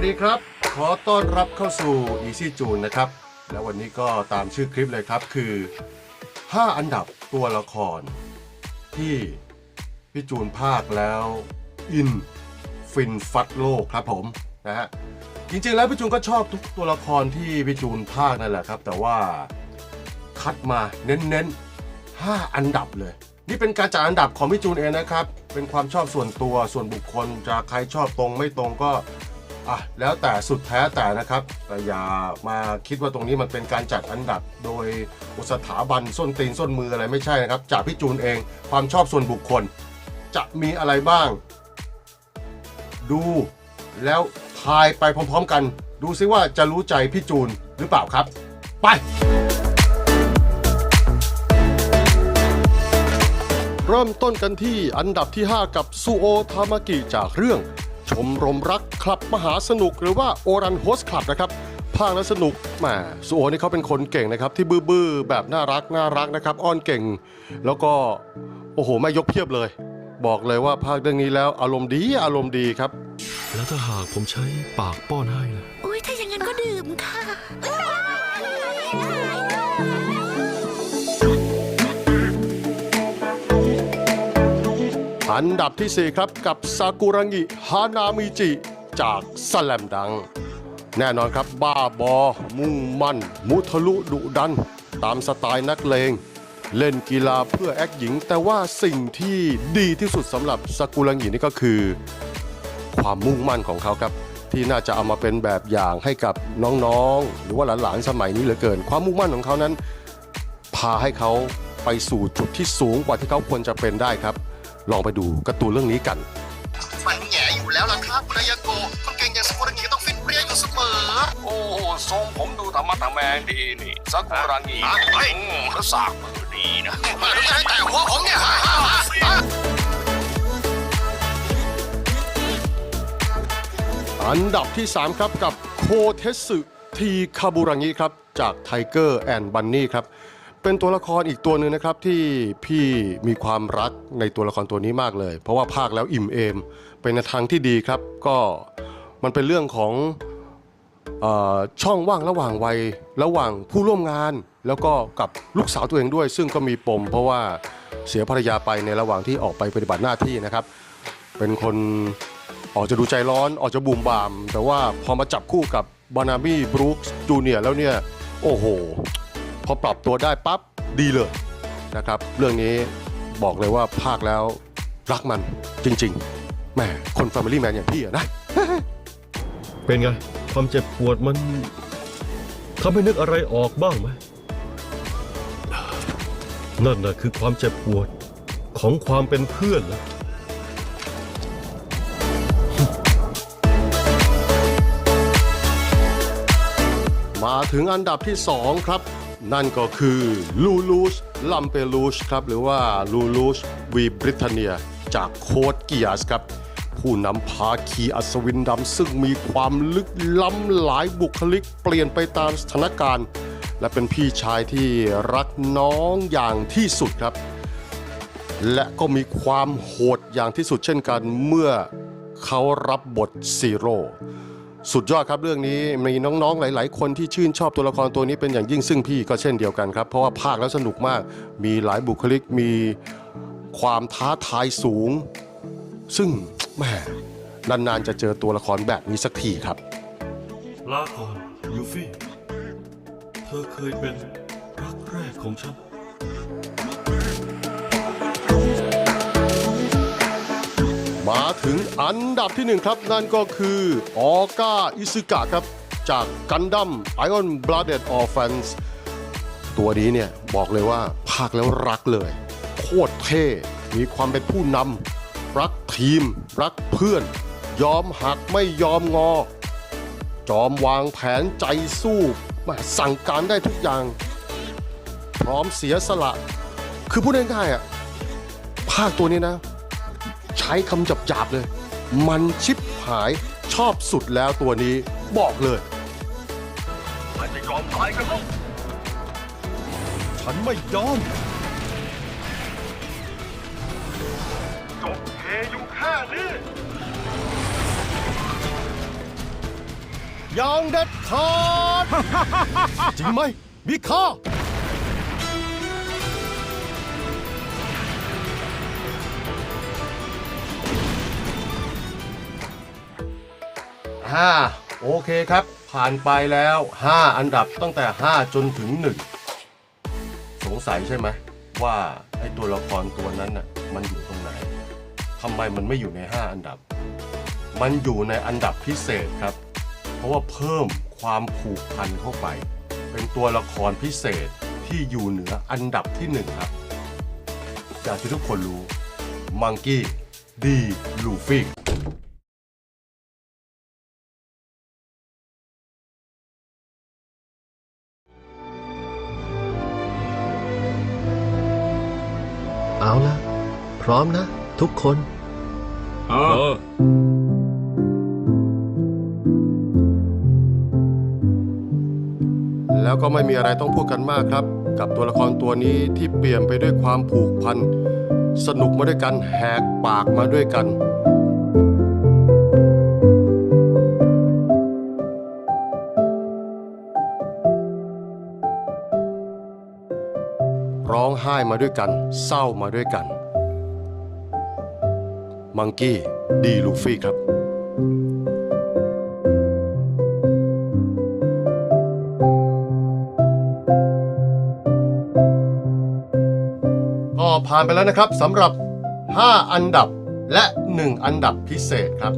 วัสดีครับ ขอต้อนรับเข้าสู่ Easy June นะครับ และวันนี้ก็ตามชื่อคลิปเลยครับคือ 5 อันดับตัวละคร ที่พี่จูนภาคแล้ว อิน ฟินฟัดโลกครับผมนะฮะจริงๆแล้วพี่จูนก็ชอบทุกตัวละครที่พี่จูนภาคนั่นแหละครับ แต่ว่าคัดมาเน้นๆ 5 อันดับเลย นี่เป็นการจัดอันดับของพี่จูนเองนะครับ เป็นความชอบส่วนตัวส่วนบุคคลจะใครชอบตรงไม่ตรงก็ อะแล้วแต่สุดแท้แต่นะครับแต่อย่ามาคิดว่าตรงนี้มันเป็นการจัดอันดับโดยสถาบันส้นตีนส้นมืออะไรไม่ใช่นะครับ จากพี่จูนเองความชอบส่วนบุคคล จะมีอะไรบ้าง ดูแล้วทายไปพร้อมๆกัน ดูซิว่าจะรู้ใจพี่จูนหรือเปล่าครับ ไปเริ่มต้นกันที่อันดับที่ 5 กับซูโอทามากิจากเรื่อง ชมรมรักคลับมหาสนุกหรือว่าโอรันโฮสคลับนะครับภาคและสนุกแหมซูโอนี่เขาเป็นคนเก่งนะครับ ที่บื้อๆแบบน่ารักน่ารักนะครับ อ้อนเก่ง แล้วก็โอ้โหไม่ยกเพียบเลย บอกเลยว่าภาคเรื่องนี้แล้วอารมณ์ดีอารมณ์ดีครับ แล้วถ้าหากผมใช้ปากป้อนให้ล่ะ อันดับที่ 4 ครับกับซากุระงิฮานามิจิ จากสแลมดัง แน่นอนครับบ้าบอ มุ่งมั่น มุทะลุดุดัน ตามสไตล์นักเลง เล่นกีฬาเพื่อแอคหญิง แต่ว่าสิ่งที่ดีที่สุดสำหรับซากุระงินี่ก็คือ ความมุ่งมั่นของเขาครับ ที่น่าจะเอามาเป็นแบบอย่างให้กับน้องๆ หรือว่าหลานๆสมัยนี้เหลือเกิน ความมุ่งมั่นของเขานั้น พาให้เขาไปสู่จุดที่สูงกว่าที่เขาควรจะเป็นได้ครับ ลองไปดูการ์ตูนเรื่องนี้กันมันแหง่อยู่แล้วล่ะครับคุณนายาโกะคนเก่งอย่างสกุลกิก็ต้องฟิตเปรี้ยอยู่เสมอ โอ้โหทรงผมดูธรรมะธรรแมงดีนี่สักุระงีอะเฮ้ยอืมแล้วสากมือดีนะมาดูให้แต่หัวผมเนี่ยฮะฮะฮะฮะอันดับที่ 3 ครับกับโคเทสึทีคาบุรังิครับ จากไทเกอร์แอนด์บันนี่ครับ เป็นตัวละครอีกตัวหนึ่งนะครับที่พี่มีความรักในตัวละครตัวนี้มากเลย เพราะว่าภาคแล้วอิ่มเอมเป็นทางที่ดีครับ ก็มันเป็นเรื่องของอช่องว่างระหว่างวัยระหว่างผู้ร่วมงาน แล้วก็กับลูกสาวตัวเองด้วย ซึ่งก็มีปม เพราะว่าเสียภรรยาไปในระหว่างที่ออกไปปฏิบัติหน้าที่นะครับ เป็นคนออกจะดูใจร้อนออกจะบูมบาม แต่ว่าพอมาจับคู่กับบานามี่บรูคส์จูเนียร์แล้วเนี่ย โอ้โห พอปรับตัวได้ปั๊บดีเลยนะครับ เรื่องนี้บอกเลยว่าภาคแล้วรักมันจริงๆแหมคน Family Man อย่างพี่อะนะ เป็นไง ความเจ็บปวดมันทำให้นึกอะไรออกบ้างไหมนั่นน่ะคือความเจ็บปวดของความเป็นเพื่อนแล้วมาถึงอันดับที่ 2 ครับ นั่นก็คือลูลูชลัมเปลูชครับหรือว่าลูลูชวีบริเทเนียจากโคดเกียสครับ ผู้นำพาคีอัศวินดำซึ่งมีความลึกล้ำหลายบุคลิกเปลี่ยนไปตามสถานการณ์ และเป็นพี่ชายที่รักน้องอย่างที่สุดครับ และก็มีความโหดอย่างที่สุดเช่นกันเมื่อเขารับบทซีโร่ สุดยอดครับเรื่องนี้มีน้องๆ หลาย ๆ คนที่ชื่นชอบตัวละครตัวนี้เป็นอย่างยิ่งซึ่งพี่ก็เช่นเดียวกันครับ เพราะว่าภาคแล้วสนุกมาก มีหลายบุคลิกมีความท้าทายสูง ซึ่งแหมนานๆจะเจอตัวละครแบบนี้สักทีครับลาก่อนยูฟี่ เธอเคยเป็นรักแรกของฉัน มาถึงอันดับที่หนึ่งครับ นั่นก็คือออก้าอิซึกะครับ จากกันดั้ม Iron Blooded Orphans ตัวนี้เนี่ย บอกเลยว่าภาคแล้วรักเลย โคตรเท่ มีความเป็นผู้นำรักทีม รักเพื่อน ยอมหักไม่ยอมงอ จอมวางแผนใจสู้ม่สั่งการได้ทุกอย่าง พร้อมเสียสละ คือพูดง่ายๆอะภาคตัวนี้นะ ช้คำหยาบๆเลย มันชิบหายชอบสุดแล้วตัวนี้บอกเลย มันจะยอมตายกันแล้วฉันไม่ยอมจบเทอยู่แค่นี้อย่างเด็ดขาด จริงไหมมิคา ห้าโอเคครับ ผ่านไปแล้ว 5 อันดับตั้งแต่ 5 จนถึง 1 สงสัยใช่ไหมว่าไอ้ตัวละครตัวนั้นน่ะมันอยู่ตรงไหนทำไมมันไม่อยู่ใน 5 อันดับ มันอยู่ในอันดับพิเศษครับ เพราะว่าเพิ่มความผูกพันเข้าไป เป็นตัวละครพิเศษที่อยู่เหนืออันดับที่หนึ่งครับอยางที่ทุกคนรู้มังกี้ดีลูฟี่ ร้อมนะ ทุกคนเออแล้วก็ไม่มีอะไรต้องพูดกันมากครับ กับตัวละครตัวนี้ที่เปลี่ยนไปด้วยความผูกพัน สนุกมาด้วยกันแหกปากมาด้วยกัน ร้องไห้มาด้วยกัน เศร้ามาด้วยกัน มังกี้ ดีลูฟี่ครับ ก็ผ่านไปแล้วนะครับสำหรับ 5 อันดับและ 1 อันดับพิเศษครับ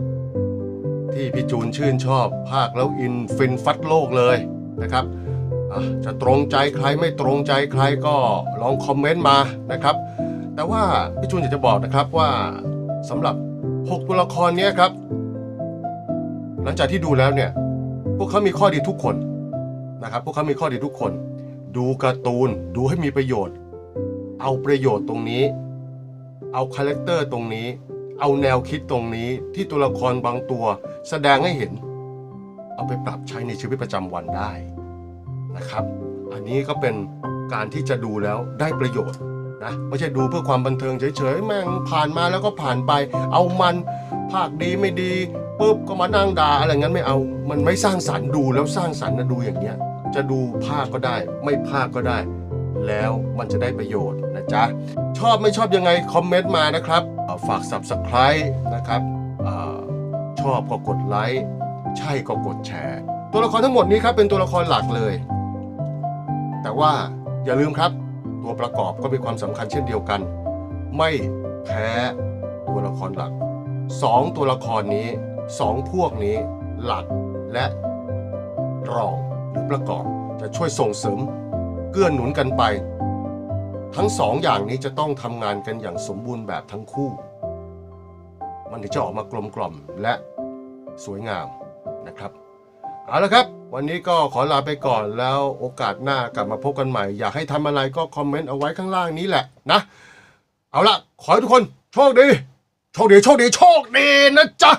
ที่พี่จูนชื่นชอบ ภาคแล้วอินฟินฟัดโลกเลยนะครับจะตรงใจใครไม่ตรงใจใครก็ลองคอมเมนต์มานะครับ แต่ว่าพี่จูนอยากจะบอกนะครับว่า สำหรับ 6 ตัวละครเนี้ยครับ หลังจากที่ดูแล้วเนี่ย พวกเขามีข้อดีทุกคนนะครับ พวกเขามีข้อดีทุกคน ดูการ์ตูนดูให้มีประโยชน์ เอาประโยชน์ตรงนี้ เอาคาแรคเตอร์ตรงนี้ เอาแนวคิดตรงนี้ที่ตัวละครบางตัว แสดงให้เห็น เอาไปปรับใช้ในชีวิตประจำวันได้นะครับ อันนี้ก็เป็นการที่จะดูแล้วได้ประโยชน์ นะไม่ใช่ดูเพื่อความบันเทิงเฉยๆแม่งผ่านมาแล้วก็ผ่านไป เอามันภาคดีไม่ดีปุ๊บก็มานั่งด่าอะไรงั้นไม่เอา มันไม่สร้างสรรค์ดูแล้วสร้างสรรค์นะดูอย่างเงี้ย จะดูภาคก็ได้ ไม่ภาคก็ได้ แล้วมันจะได้ประโยชน์นะจ๊ะ ชอบไม่ชอบยังไงคอมเมนต์มานะครับฝาก Subscribe นะครับอชอบก็กดไลค์ใช่ก็กดแชร์ ตัวละครทั้งหมดนี้ครับเป็นตัวละครหลักเลย แต่ว่าอย่าลืมครับ ตัวประกอบก็มีความสำคัญเช่นเดียวกัน ไม่แพ้ตัวละครหลักสองตัวละครนี้สองพวกนี้หลักและรองหรือประกอบจะช่วยส่งเสริมเกื้อหนุนกันไป ทั้งสองอย่างนี้จะต้องทำงานกันอย่างสมบูรณ์แบบทั้งคู่ มันถึงจะออกมากลมกล่อมและสวยงามนะครับ เอาละครับ วันนี้ก็ขอลาไปก่อนแล้วโอกาสหน้ากลับมาพบกันใหม่ อยากให้ทำอะไรก็คอมเมนต์เอาไว้ข้างล่างนี้แหละนะ เอาละขอให้ทุกคนโชคดี โชคดี โชคดี โชคดีนะจ๊ะ